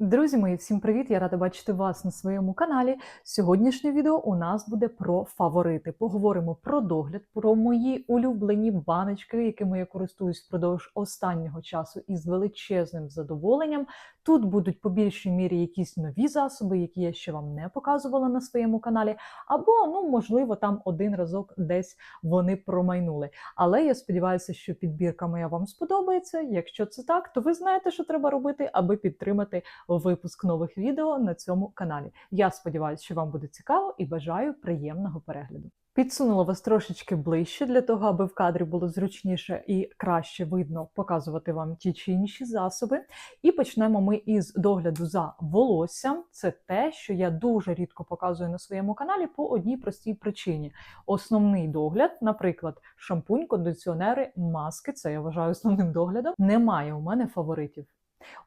Друзі мої, всім привіт! Я рада бачити вас на своєму каналі. Сьогоднішнє відео у нас буде про фаворити. Поговоримо про догляд, про мої улюблені баночки, якими я користуюсь впродовж останнього часу із величезним задоволенням. Тут будуть по більшій мірі якісь нові засоби, які я ще вам не показувала на своєму каналі, або, ну, можливо, там один разок десь вони промайнули. Але я сподіваюся, що підбірка моя вам сподобається. Якщо це так, то ви знаєте, що треба робити, аби підтримати випуск нових відео на цьому каналі. Я сподіваюся, що вам буде цікаво і бажаю приємного перегляду. Підсунула вас трошечки ближче для того, аби в кадрі було зручніше і краще видно показувати вам ті чи інші засоби. І почнемо ми із догляду за волоссям. Це те, що я дуже рідко показую на своєму каналі по одній простій причині. Основний догляд, наприклад, шампунь, кондиціонери, маски це я вважаю основним доглядом. Немає у мене фаворитів.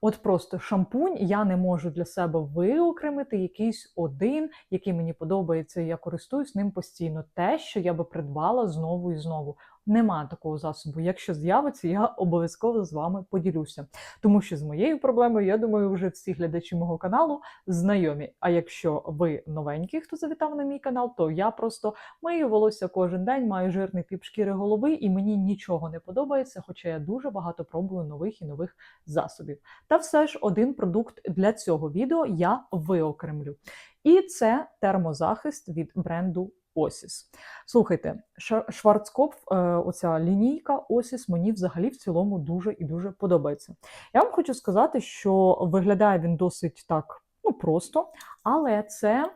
От просто шампунь я не можу для себе виокремити якийсь один, який мені подобається, і я користуюсь ним постійно. Те, що я би придбала знову і знову. Немає такого засобу. Якщо з'явиться, я обов'язково з вами поділюся. Тому що з моєю проблемою, я думаю, вже всі глядачі мого каналу знайомі. А якщо ви новенький, хто завітав на мій канал, то я просто мию волосся кожен день, маю жирний тип шкіри голови, і мені нічого не подобається, хоча я дуже багато пробую нових і нових засобів. Та все ж один продукт для цього відео я виокремлю. І це термозахист від бренду Осіс. Слухайте, Шварцкопф, е, оця лінійка Осіс, мені взагалі в цілому дуже і дуже подобається. Я вам хочу сказати, що виглядає він досить так ну, просто, але це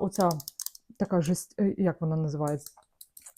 оця така жесть, е, як вона називається?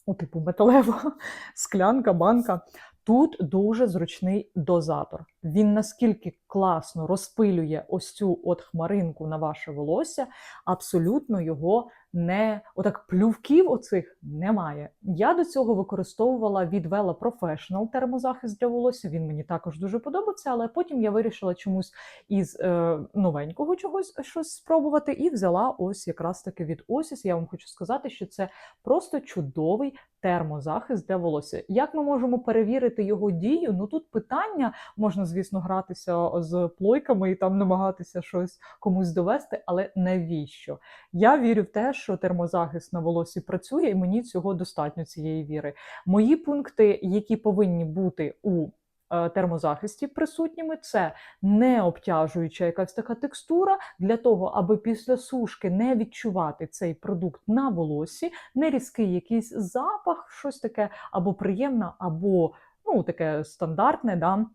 У типу металева склянка, банка. Тут дуже зручний дозатор. Він наскільки класно розпилює ось цю от хмаринку на ваше волосся, абсолютно його не отак плювків оцих немає. Я до цього використовувала від Vela Professional термозахист для волосся. Він мені також дуже подобається, але потім я вирішила чомусь із е, новенького чогось щось спробувати і взяла ось якраз таки від Осіс. Я вам хочу сказати, що це просто чудовий термозахист для волосся. Як ми можемо перевірити його дію? Ну тут питання можна, звісно, гратися з плойками і там намагатися щось комусь довести, але навіщо? Я вірю в те, що термозахист на волосі працює, і мені цього достатньо цієї віри. Мої пункти, які повинні бути у термозахисті присутніми, це не обтяжуюча якась така текстура для того, аби після сушки не відчувати цей продукт на волосі, не різкий якийсь запах, щось таке або приємне, або ну, таке стандартне. да,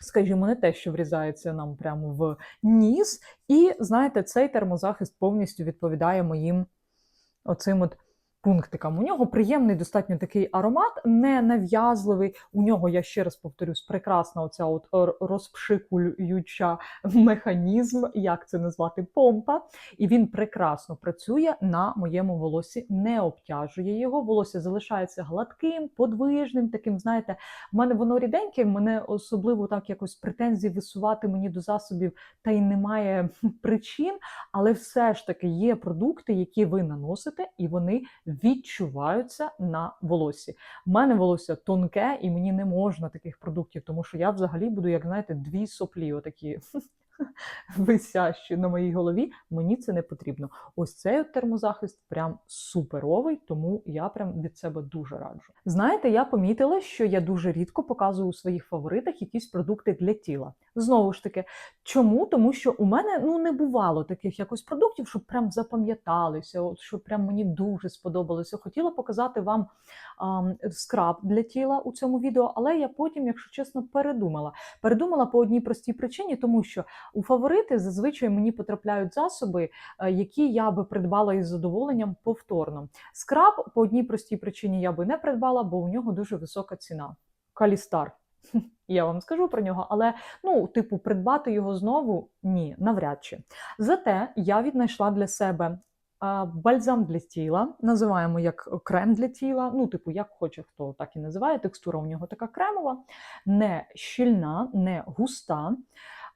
Скажімо, не те, що врізається нам прямо в ніс. І знаєте, цей термозахист повністю відповідає моїм оцим от пунктикам. У нього приємний достатньо такий аромат, не нав'язливий. У нього, я ще раз повторюсь, прекрасна оця от розпшикуюча механізм, як це назвати, помпа. І він прекрасно працює на моєму волосі, не обтяжує його. Волосся залишається гладким, подвижним. Таким, знаєте, в мене воно ріденьке, мене особливо так якось претензій висувати мені до засобів, та й немає причин, але все ж таки є продукти, які ви наносите, і вони відчуваються на волосі. У мене волосся тонке, і мені не можна таких продуктів, тому що я взагалі буду, як знаєте, дві соплі, отакі висящі на моїй голові. Мені це не потрібно. Ось цей термозахист прям суперовий, тому я прям від себе дуже раджу. Знаєте, я помітила, що я дуже рідко показую у своїх фаворитах якісь продукти для тіла. Знову ж таки, чому? Тому що у мене ну не бувало таких якось продуктів, щоб прям запам'яталися, щоб прям мені дуже сподобалося. Хотіла показати вам а, скраб для тіла у цьому відео, але я потім, якщо чесно, передумала. Передумала по одній простій причині, тому що у фаворити зазвичай мені потрапляють засоби, е, які я би придбала із задоволенням повторно. Скраб по одній простій причині я би не придбала, бо у нього дуже висока ціна. Калістар. Я вам скажу про нього, але ну, типу, придбати його знову ні, навряд чи. Зате я віднайшла для себе бальзам для тіла, називаємо як крем для тіла. Ну, типу, як хоче хто так і називає. Текстура у нього така кремова, не щільна, не густа.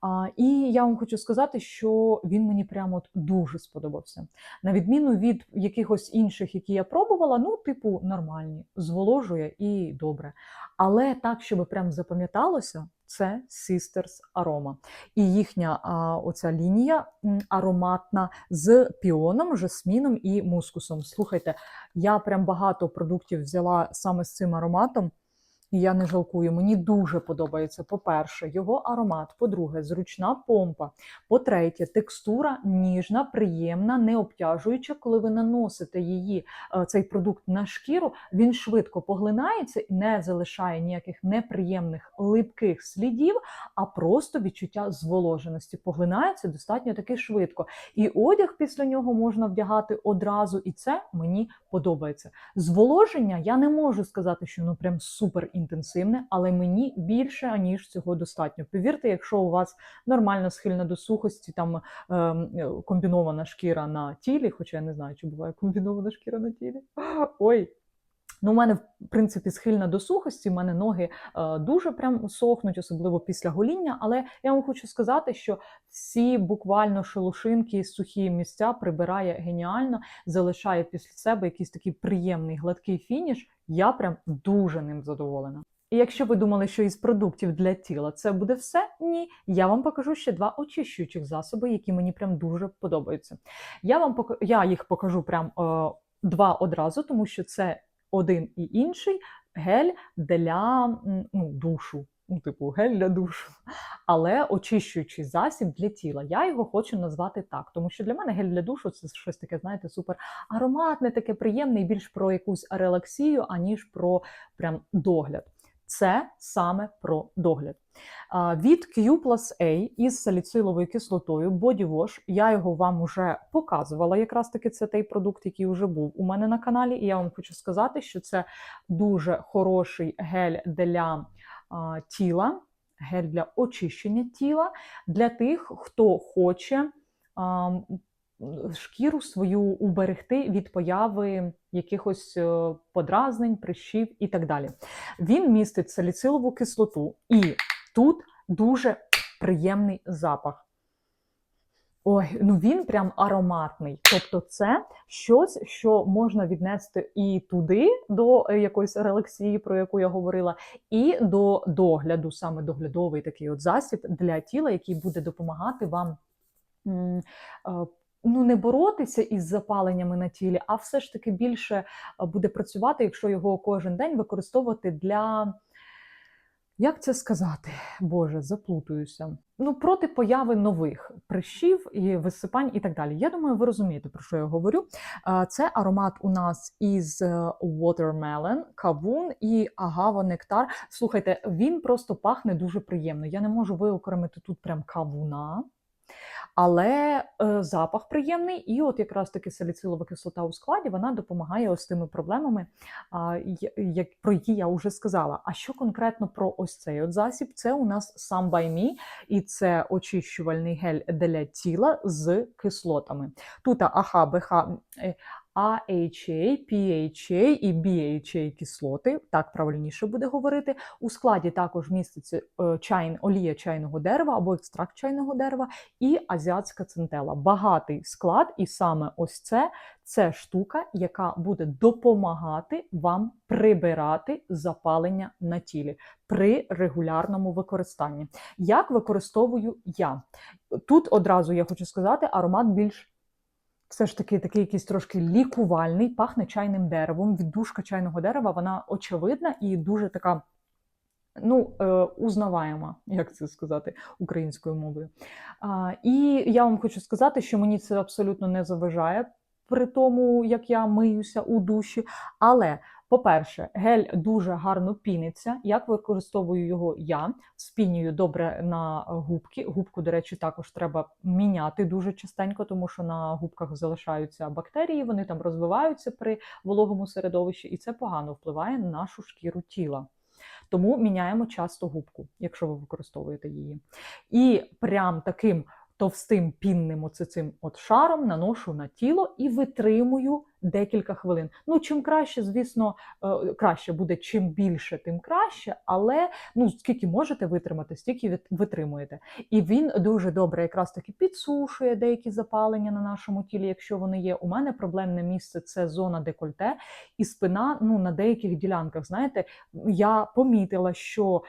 А, І я вам хочу сказати, що він мені прямо от дуже сподобався. На відміну від якихось інших, які я пробувала, ну, типу, нормальні, зволожує і добре. Але так, щоб прям запам'яталося, це Sisters Aroma. І їхня а, оця лінія ароматна з піоном, жасміном і мускусом. Слухайте, я прям багато продуктів взяла саме з цим ароматом. Я не жалкую. Мені дуже подобається. По-перше, його аромат. По-друге, зручна помпа. По-третє, текстура ніжна, приємна, не обтяжуюча. Коли ви наносите її, е, цей продукт на шкіру, він швидко поглинається і не залишає ніяких неприємних липких слідів, а просто відчуття зволоженості. Поглинається достатньо таки швидко. І одяг після нього можна вдягати одразу, і це мені подобається. Зволоження я не можу сказати, що ну прям супер інтенсивне, але мені більше аніж цього достатньо. Повірте, якщо у вас нормально схильна до сухості, там ем, комбінована шкіра на тілі, хоча я не знаю, чи буває комбінована шкіра на тілі. Ой. Ну, у мене, в принципі, схильна до сухості, в мене ноги е, дуже прям сохнуть, особливо після гоління. Але я вам хочу сказати, що всі буквально шелушинки, сухі місця прибирає геніально, залишає після себе якийсь такий приємний гладкий фініш. Я прям дуже ним задоволена. І якщо ви думали, що із продуктів для тіла це буде все, ні, я вам покажу ще два очищуючих засоби, які мені прям дуже подобаються. Я вам пок... я їх покажу прям е, два одразу, тому що це один і інший гель для ну, душу. Ну, типу, гель для душу, але очищуючий засіб для тіла. Я його хочу назвати так, тому що для мене гель для душу це щось таке, знаєте, супер ароматне, таке приємне і більш про якусь релаксію, аніж про прям догляд. Це саме про догляд. Від Q Plus A із саліциловою кислотою Body Wash. Я його вам вже показувала. Якраз таки це той продукт, який вже був у мене на каналі. І я вам хочу сказати, що це дуже хороший гель для тіла, гель для очищення тіла для тих, хто хоче. Шкіру свою уберегти від появи якихось е, подразнень, прищів і так далі. Він містить саліцилову кислоту, і тут дуже приємний запах. Ой, ну він прям ароматний. Тобто, це щось, що можна віднести і туди, до е, якоїсь релаксії, про яку я говорила, і до догляду, саме доглядовий такий от засіб для тіла, який буде допомагати вам. е, Ну, не боротися із запаленнями на тілі, а все ж таки більше е, буде працювати, якщо його кожен день використовувати для. Як це сказати? Боже, заплутуюся. Ну, проти появи нових прищів і висипань і так далі. Я думаю, ви розумієте, про що я говорю. Це аромат у нас із е, watermelon, кавун і агава нектар. Слухайте, він просто пахне дуже приємно. Я не можу виокремити тут прям кавуна. Але е, запах приємний, і от якраз таки саліцилова кислота у складі вона допомагає ось тими проблемами, а, як, про які я вже сказала. А що конкретно про ось цей от засіб? Це у нас Some by і це очищувальний гель для тіла з кислотами. Тут АХ, БХ, AHA, PHA і BHA кислоти, так правильніше буде говорити. У складі також міститься е, чайн, олія чайного дерева або екстракт чайного дерева і азіатська центела. Багатий склад, і саме ось це це штука, яка буде допомагати вам прибирати запалення на тілі при регулярному використанні. Як використовую я? Тут одразу я хочу сказати, аромат більш все ж таки такий якийсь трошки лікувальний, пахне чайним деревом. Віддушка чайного дерева, вона очевидна і дуже така. Ну, узнаваема, як це сказати українською мовою. І я вам хочу сказати, що мені це абсолютно не заважає при тому, як я миюся у душі. Але, по-перше, гель дуже гарно піниться. Як використовую його я? Спінюю добре на губки. Губку, до речі, також треба міняти дуже частенько, тому що на губках залишаються бактерії, вони там розвиваються при вологому середовищі, і це погано впливає на нашу шкіру тіла. Тому міняємо часто губку, якщо ви використовуєте її. І прям таким товстим пінним оце цим от шаром наношу на тіло і витримую декілька хвилин. Ну, чим краще, звісно, е, краще буде, чим більше, тим краще, але ну, скільки можете витримати, стільки ви- витримуєте. І він дуже добре якраз таки підсушує деякі запалення на нашому тілі, якщо вони є. У мене проблемне місце це зона декольте і спина ну, на деяких ділянках. Знаєте, я помітила, що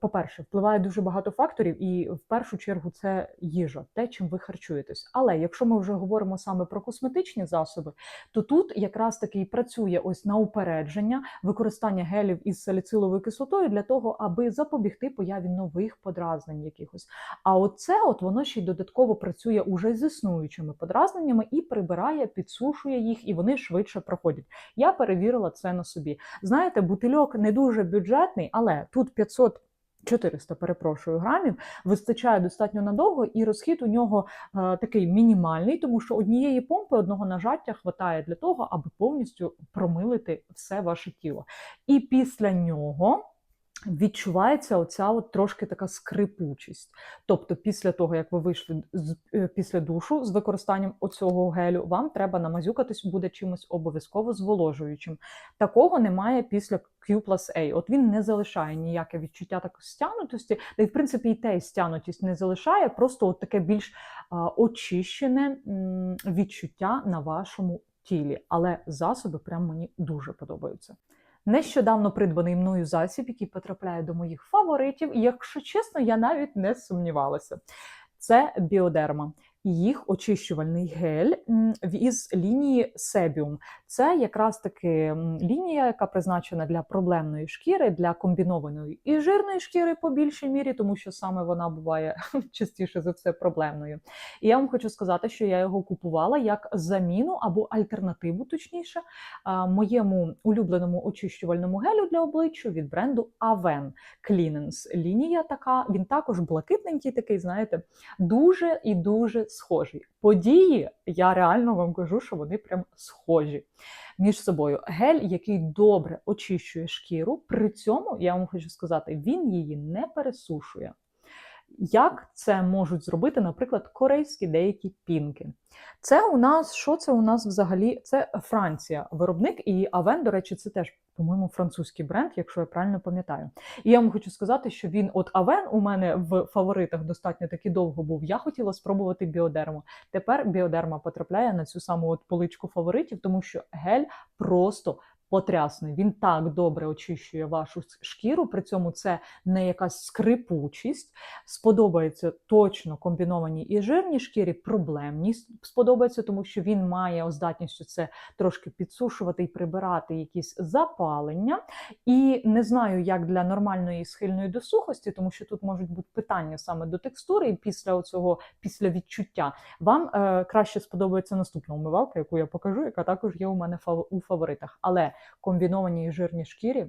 по-перше, впливає дуже багато факторів, і в першу чергу це їжа, те, чим ви харчуєтесь. Але якщо ми вже говоримо саме про косметичні засоби, то тут якраз таки і працює ось на упередження використання гелів із саліциловою кислотою для того, аби запобігти появі нових подразнень якихось. А оце от воно ще й додатково працює уже з існуючими подразненнями і прибирає, підсушує їх, і вони швидше проходять. Я перевірила це на собі. Знаєте, бутильок не дуже бюджетний, але тут 500 400, перепрошую, грамів вистачає достатньо надовго, і розхід у нього е, такий мінімальний, тому що однієї помпи одного нажаття хватає для того, аби повністю промилити все ваше тіло. І після нього. Відчувається оця от трошки така скрипучість. Тобто, після того, як ви вийшли з е, після душу з використанням оцього гелю, вам треба намазюкатись буде чимось обов'язково зволожуючим. Такого немає після Q plus A. От він не залишає ніяке відчуття такої стянутості, та й в принципі і те стянутість не залишає, просто от таке більш а, очищене м, відчуття на вашому тілі. Але засоби прям мені дуже подобаються. Нещодавно придбаний мною засіб, який потрапляє до моїх фаворитів, і якщо чесно, я навіть не сумнівалася. Це біодерма. Їх очищувальний гель із лінії Себіум. Це якраз таки лінія, яка призначена для проблемної шкіри, для комбінованої і жирної шкіри по більшій мірі, тому що саме вона буває частіше за все проблемною. І я вам хочу сказати, що я його купувала як заміну або альтернативу, точніше, моєму улюбленому очищувальному гелю для обличчя від бренду Aven Cleanance. Лінія така, він також блакитненький, такий, знаєте, дуже і дуже схожий. Події, я реально вам кажу, що вони прям схожі між собою. Гель, який добре очищує шкіру, при цьому я вам хочу сказати, він її не пересушує. Як це можуть зробити, наприклад, корейські деякі пінки? Це у нас що це у нас взагалі? Це Франція, виробник, і Авен, до речі, це теж, по-моєму, французький бренд, якщо я правильно пам'ятаю. І я вам хочу сказати, що він, от Авен, у мене в фаворитах достатньо таки довго був. Я хотіла спробувати біодерму. Тепер біодерма потрапляє на цю саму от поличку фаворитів, тому що гель просто. Потрясний, він так добре очищує вашу шкіру, при цьому це не якась скрипучість. Сподобається точно комбіновані і жирні шкірі, проблемні сподобається, тому що він має здатність це трошки підсушувати і прибирати якісь запалення. І не знаю, як для нормальної схильної до сухості, тому що тут можуть бути питання саме до текстури, і після цього, після відчуття, вам е, краще сподобається наступна умивалка, яку я покажу, яка також є у мене у фаворитах. Але комбіновані і жирні шкірі.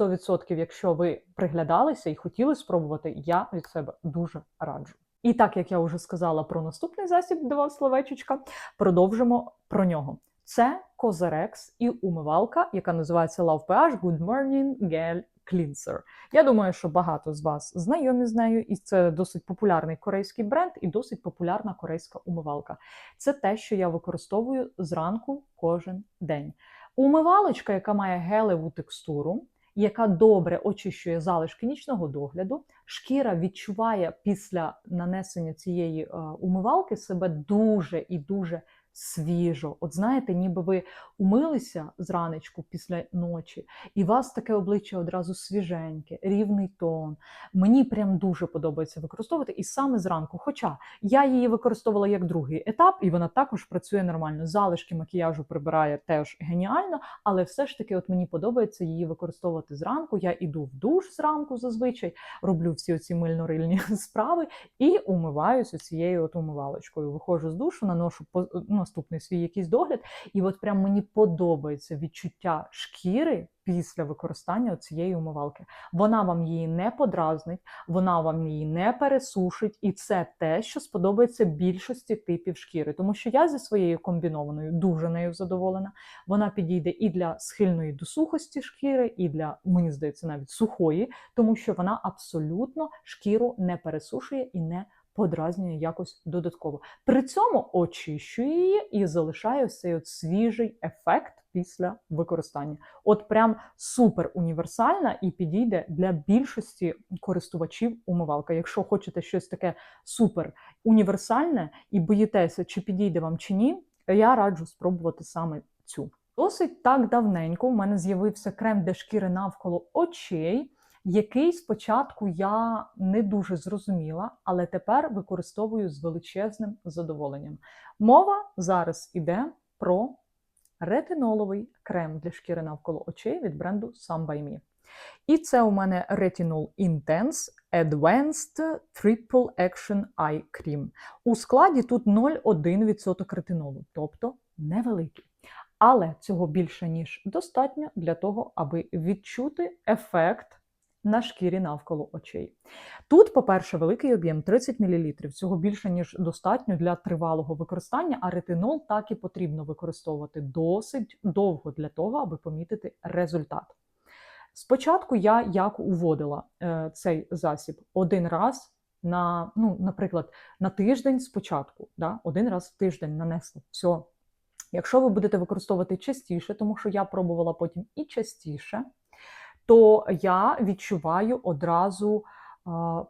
100%, якщо ви приглядалися і хотіли спробувати, я від себе дуже раджу. І так як я вже сказала про наступний засіб, два словечечка, продовжимо про нього. Це Козерекс і умивалка, яка називається Love PH Good Morning Gel Cleanser. Я думаю, що багато з вас знайомі з нею, і це досить популярний корейський бренд і досить популярна корейська умивалка. Це те, що я використовую зранку кожен день. Умивалочка, яка має гелеву текстуру, яка добре очищує залишки нічного догляду. Шкіра відчуває після нанесення цієї е, умивалки себе дуже і дуже свіжо. От знаєте, ніби ви умилися зранечку після ночі, і у вас таке обличчя одразу свіженьке, рівний тон. Мені прям дуже подобається використовувати і саме зранку. Хоча я її використовувала як другий етап, і вона також працює нормально. Залишки макіяжу прибирає теж геніально, але все ж таки, от мені подобається її використовувати зранку. Я іду в душ зранку зазвичай, роблю всі оці мильно-рильні справи і умиваюся цією от умивалочкою. Виходжу з душу, наношу по- наступний свій якийсь догляд, і от прям мені подобається відчуття шкіри після використання цієї умивалки. Вона вам її не подразнить, вона вам її не пересушить, і це те, що сподобається більшості типів шкіри. Тому що я зі своєю комбінованою дуже нею задоволена. Вона підійде і для схильної до сухості шкіри, і для, мені здається, навіть сухої, тому що вона абсолютно шкіру не пересушує і не подразнює якось додатково. При цьому очищує її і залишає ось цей от свіжий ефект після використання. От прям супер універсальна і підійде для більшості користувачів умивалка. Якщо хочете щось таке супер універсальне і боїтеся, чи підійде вам чи ні, я раджу спробувати саме цю. Досить так давненько в мене з'явився крем для шкіри навколо очей. Який спочатку я не дуже зрозуміла, але тепер використовую з величезним задоволенням. Мова зараз іде про ретиноловий крем для шкіри навколо очей від бренду Some By Me. І це у мене Retinol Intense Advanced Triple Action Eye Cream. У складі тут 0,1% ретинолу, тобто невеликий. Але цього більше, ніж достатньо для того, аби відчути ефект на шкірі навколо очей. Тут, по-перше, великий об'єм 30 мл. Цього більше, ніж достатньо для тривалого використання, а ретинол так і потрібно використовувати досить довго для того, аби помітити результат. Спочатку я як уводила е, цей засіб один раз на, ну, наприклад, на тиждень спочатку, да? один раз в тиждень нанесла. Все. Якщо ви будете використовувати частіше, тому що я пробувала потім і частіше, то я відчуваю одразу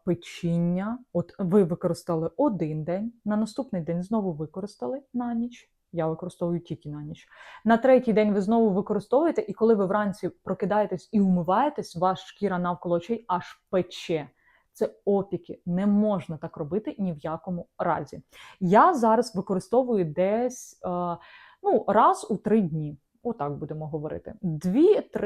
печіння. От ви використали один день, на наступний день знову використали на ніч. Я використовую тільки на ніч. На третій день ви знову використовуєте, і коли ви вранці прокидаєтесь і умиваєтесь, ваша шкіра навколо очей аж пече. Це опіки. Не можна так робити ні в якому разі. Я зараз використовую десь ну, раз у три дні. Отак будемо говорити.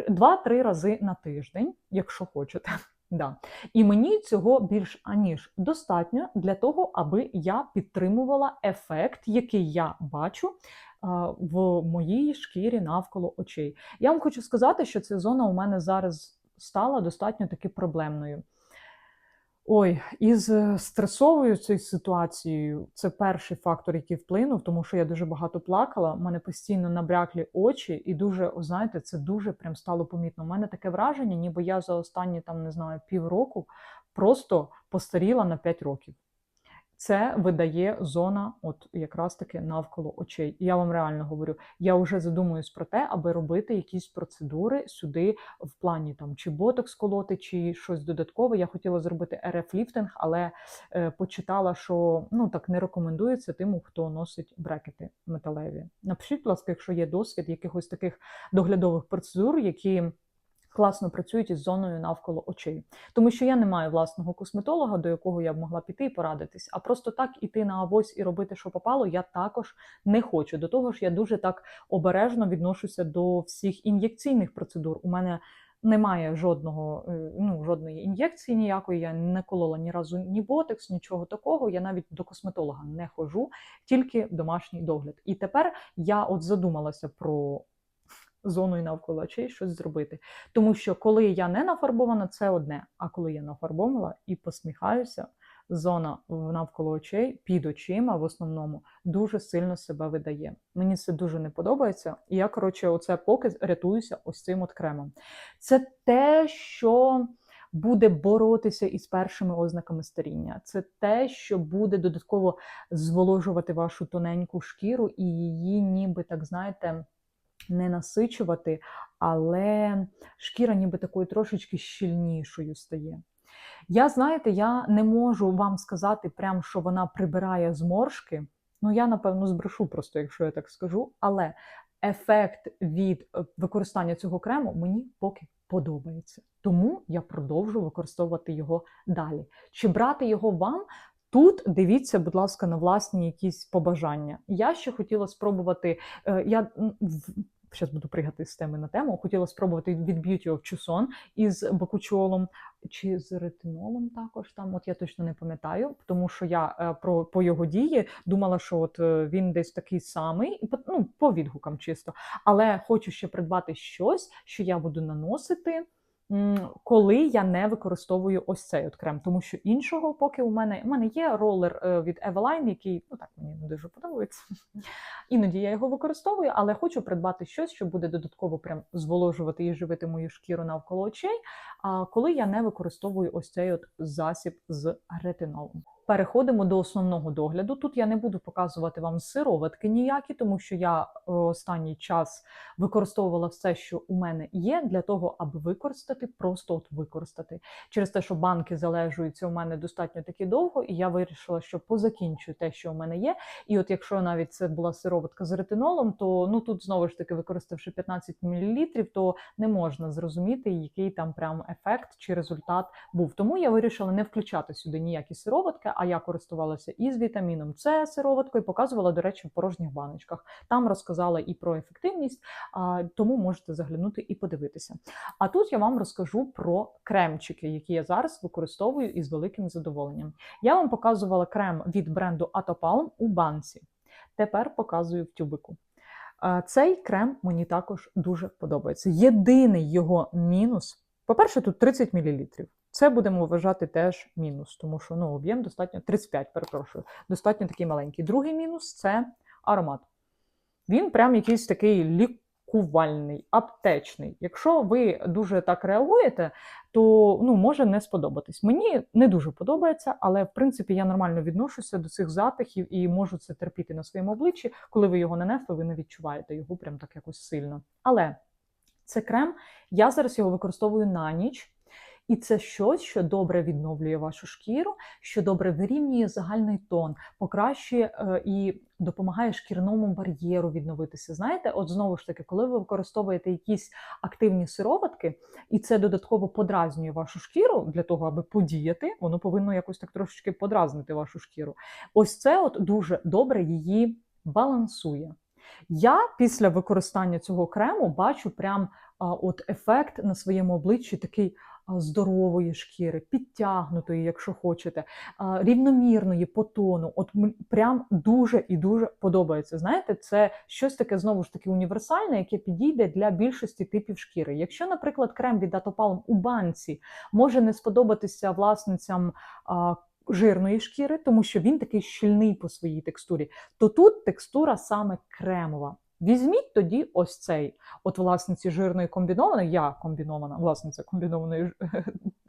Два-три рази на тиждень, якщо хочете. Да. І мені цього більш аніж достатньо для того, аби я підтримувала ефект, який я бачу в моїй шкірі навколо очей. Я вам хочу сказати, що ця зона у мене зараз стала достатньо таки проблемною. Ой, із е, стресовою цією ситуацією це перший фактор, який вплинув, тому що я дуже багато плакала. У мене постійно набряклі очі, і дуже, знаєте, це дуже прям стало помітно. У мене таке враження, ніби я за останні там не знаю півроку просто постаріла на 5 років це видає зона, от якраз таки навколо очей. І я вам реально говорю, я вже задумуюсь про те, аби робити якісь процедури сюди в плані там чи ботокс колоти, чи щось додаткове. Я хотіла зробити РФ ліфтинг, але е, почитала, що ну так не рекомендується тим, хто носить брекети металеві. Напишіть, будь ласка, якщо є досвід якихось таких доглядових процедур, які класно працюють із зоною навколо очей. Тому що я не маю власного косметолога, до якого я б могла піти і порадитись. А просто так іти на авось і робити, що попало, я також не хочу. До того ж, я дуже так обережно відношуся до всіх ін'єкційних процедур. У мене немає жодного, е, ну, жодної ін'єкції ніякої, я не колола ні разу ні ботекс, нічого такого. Я навіть до косметолога не хожу, тільки домашній догляд. І тепер я от задумалася про зоною навколо очей щось зробити. Тому що коли я не нафарбована, це одне. А коли я нафарбована і посміхаюся, зона навколо очей під очима в основному дуже сильно себе видає. Мені це дуже не подобається. І я, коротше, оце поки рятуюся ось цим от кремом. Це те, що. Буде боротися із першими ознаками старіння. Це те, що буде додатково зволожувати вашу тоненьку шкіру і її, ніби так знаєте, не насичувати, але шкіра ніби такою трошечки щільнішою стає. Я, знаєте, я не можу вам сказати, прям, що вона прибирає зморшки. Ну, я, напевно, збрешу просто, якщо я так скажу, але ефект від е, використання цього крему мені поки подобається. Тому я продовжу використовувати його далі. Чи брати його вам? Тут дивіться, будь ласка, на власні якісь побажання. Я ще хотіла спробувати. Е, я зараз буду пригати з теми на тему. Хотіла спробувати від Beauty of Chuson із бакучолом чи з ретинолом також там. От я точно не пам'ятаю, тому що я е, про по його дії думала, що от е, він десь такий самий, ну, по відгукам чисто. Але хочу ще придбати щось, що я буду наносити коли я не використовую ось цей от крем, тому що іншого, поки у мене у мене є ролер е, від Eveline, який ну так мені не дуже подобається. Іноді я його використовую, але хочу придбати щось, що буде додатково прям зволожувати і живити мою шкіру навколо очей. А коли я не використовую ось цей от засіб з ретинолом. Переходимо до основного догляду. Тут я не буду показувати вам сироватки ніякі, тому що я е, останній час використовувала все, що у мене є, для того, аби використати, просто от використати. Через те, що банки залежуються у мене достатньо таки довго, і я вирішила, що позакінчую те, що у мене є. І от якщо навіть це була сироватка з ретинолом, то ну тут знову ж таки, використавши 15 мл, то не можна зрозуміти, який там прям ефект чи результат був. Тому я вирішила не включати сюди ніякі сироватки, а я користувалася і з вітаміном С сироваткою, показувала, до речі, в порожніх баночках. Там розказала і про ефективність, тому можете заглянути і подивитися. А тут я вам розкажу про кремчики, які я зараз використовую із великим задоволенням. Я вам показувала крем від бренду Atopalm у банці. Тепер показую в тюбику. Цей крем мені також дуже подобається. Єдиний його мінус, по-перше, тут 30 мл. Це будемо вважати теж мінус, тому що ну, об'єм достатньо 35, перепрошую, достатньо такий маленький. Другий мінус це аромат. Він прям якийсь такий лікувальний, аптечний. Якщо ви дуже так реагуєте, то ну, може не сподобатись. Мені не дуже подобається, але в принципі я нормально відношуся до цих запахів і можу це терпіти на своєму обличчі. Коли ви його нанесли, ви не відчуваєте його прям так якось сильно. Але це крем, я зараз його використовую на ніч. І це щось, що добре відновлює вашу шкіру, що добре вирівнює загальний тон, покращує е, і допомагає шкірному бар'єру відновитися. Знаєте, от знову ж таки, коли ви використовуєте якісь активні сироватки, і це додатково подразнює вашу шкіру для того, аби подіяти, воно повинно якось так трошечки подразнити вашу шкіру. Ось це от дуже добре її балансує. Я після використання цього крему бачу прям от ефект на своєму обличчі такий здорової шкіри, підтягнутої, якщо хочете, рівномірної по тону. От прям дуже і дуже подобається. Знаєте, це щось таке знову ж таки універсальне, яке підійде для більшості типів шкіри. Якщо, наприклад, крем від Atopalm у банці може не сподобатися власницям. Жирної шкіри, тому що він такий щільний по своїй текстурі, то тут текстура саме кремова. Візьміть тоді ось цей. От власниці жирної комбінованої, я комбінована, власниця комбінованої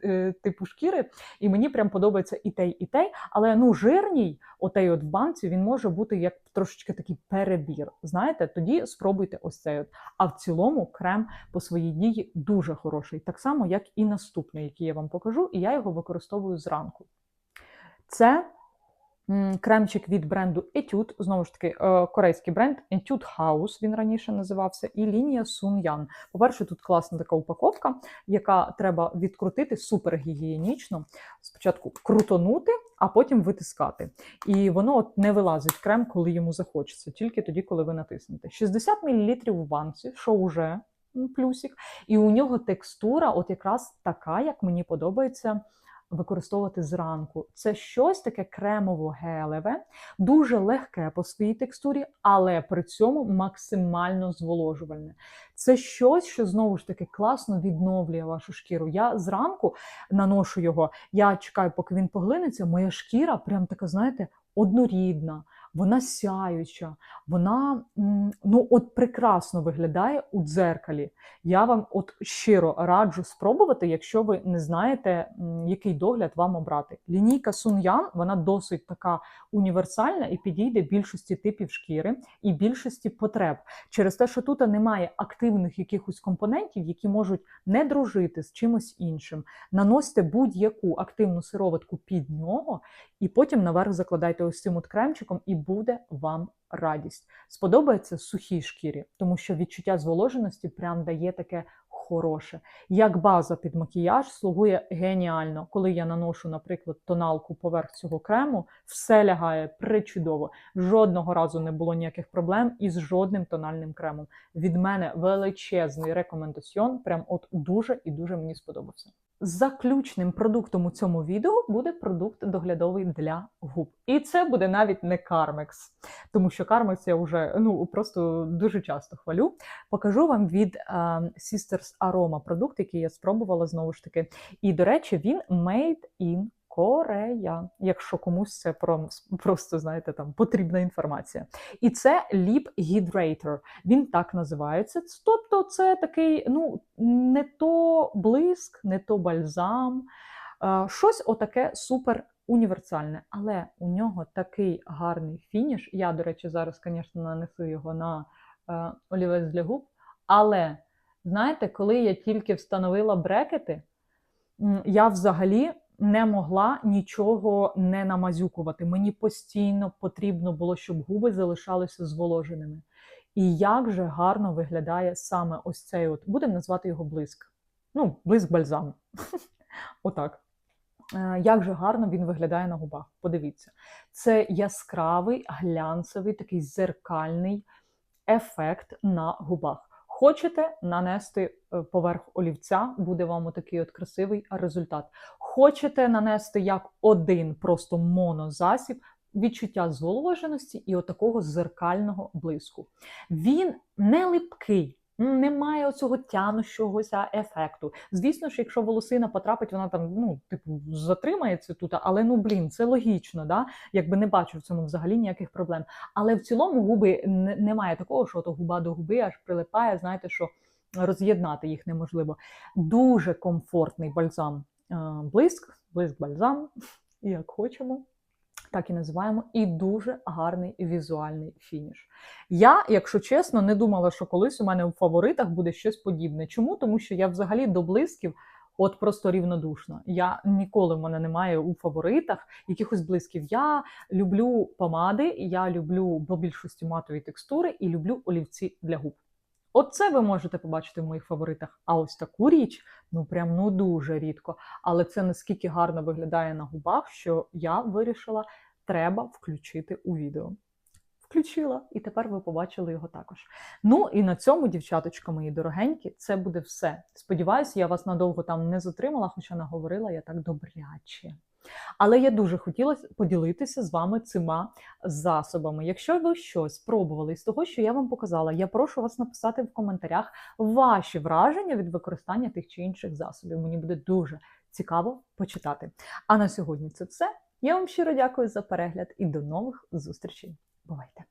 е, типу шкіри, і мені прям подобається і той, і той. Але ну жирній, отей от в банці, він може бути як трошечки такий перебір. Знаєте, тоді спробуйте ось цей. От. А в цілому крем по своїй дії дуже хороший, так само, як і наступний, який я вам покажу, і я його використовую зранку. Це кремчик від бренду Etude, знову ж таки, е, корейський бренд Etude House, він раніше називався, і лінія Yan. По-перше, тут класна така упаковка, яка треба відкрутити супер гігієнічно. Спочатку крутонути, а потім витискати. І воно от не вилазить крем, коли йому захочеться, тільки тоді, коли ви натиснете. 60 мл в банці, що вже плюсик. І у нього текстура, от якраз така, як мені подобається використовувати зранку. Це щось таке кремово-гелеве, дуже легке по своїй текстурі, але при цьому максимально зволожувальне. Це щось, що знову ж таки класно відновлює вашу шкіру. Я зранку наношу його, я чекаю, поки він поглинеться. Моя шкіра прям така, знаєте, однорідна. Вона сяюча, вона ну от прекрасно виглядає у дзеркалі. Я вам от щиро раджу спробувати, якщо ви не знаєте, який догляд вам обрати. Лінійка Сун'ян вона досить така універсальна і підійде більшості типів шкіри і більшості потреб. Через те, що тут немає активних якихось компонентів, які можуть не дружити з чимось іншим. Наносьте будь-яку активну сироватку під нього, і потім наверх закладайте ось цим от кремчиком, і буде вам радість. Сподобається сухій шкірі, тому що відчуття зволоженості прям дає таке хороше. Як база під макіяж слугує геніально. Коли я наношу, наприклад, тоналку поверх цього крему, все лягає причудово. Жодного разу не було ніяких проблем із жодним тональним кремом. Від мене величезний рекомендаціон. Прям от дуже і дуже мені сподобався. Заключним продуктом у цьому відео буде продукт доглядовий для губ. І це буде навіть не кармекс, тому що кармекс я вже ну просто дуже часто хвалю. Покажу вам від Sisters Aroma продукт, який я спробувала знову ж таки. І, до речі, він made in Корея, якщо комусь це про, просто, знаєте, там потрібна інформація. І це Lip Hydrator. Він так називається. Тобто, це такий, ну, не то блиск, не то бальзам. е, Щось отаке супер універсальне, але у нього такий гарний фініш. Я, до речі, зараз, звісно, нанесу його на е, олівець для губ. Але знаєте, коли я тільки встановила брекети, я взагалі не могла нічого не намазюкувати. Мені постійно потрібно було, щоб губи залишалися зволоженими. І як же гарно виглядає саме ось цей от, будемо назвати його блиск. Ну, блиск бальзаму. Отак. Е, Як же гарно він виглядає на губах. Подивіться, це яскравий, глянцевий, такий зеркальний ефект на губах. Хочете нанести е, поверх олівця, буде вам отакий от красивий результат. Хочете нанести як один просто монозасіб, відчуття зволоженості і отакого зеркального блиску. Він не липкий. Немає оцього тянущогося ефекту. Звісно ж, якщо волосина потрапить, вона там ну, типу, затримається тут, але ну блін, це логічно, да? якби не бачу в цьому взагалі ніяких проблем. Але в цілому губи немає такого, що то губа до губи аж прилипає, знаєте, що роз'єднати їх неможливо. Дуже комфортний бальзам блиск, блиск бальзам, як хочемо. Так і називаємо, і дуже гарний візуальний фініш. Я, якщо чесно, не думала, що колись у мене у фаворитах буде щось подібне. Чому? Тому що я взагалі до блисків от просто рівнодушна. Я ніколи в мене немає у фаворитах якихось блисків. Я люблю помади, я люблю по більшості матові текстури і люблю олівці для губ. Оце ви можете побачити в моїх фаворитах. А ось таку річ, ну прям ну дуже рідко. Але це наскільки гарно виглядає на губах, що я вирішила, треба включити у відео. Включила, і тепер ви побачили його також. Ну і на цьому, дівчаточка мої дорогенькі, це буде все. Сподіваюся, я вас надовго там не затримала, хоча наговорила я так добряче. Але я дуже хотіла поділитися з вами цими засобами. Якщо ви щось пробували з того, що я вам показала, я прошу вас написати в коментарях ваші враження від використання тих чи інших засобів. Мені буде дуже цікаво почитати. А на сьогодні це все. Я вам щиро дякую за перегляд і до нових зустрічей. Бувайте!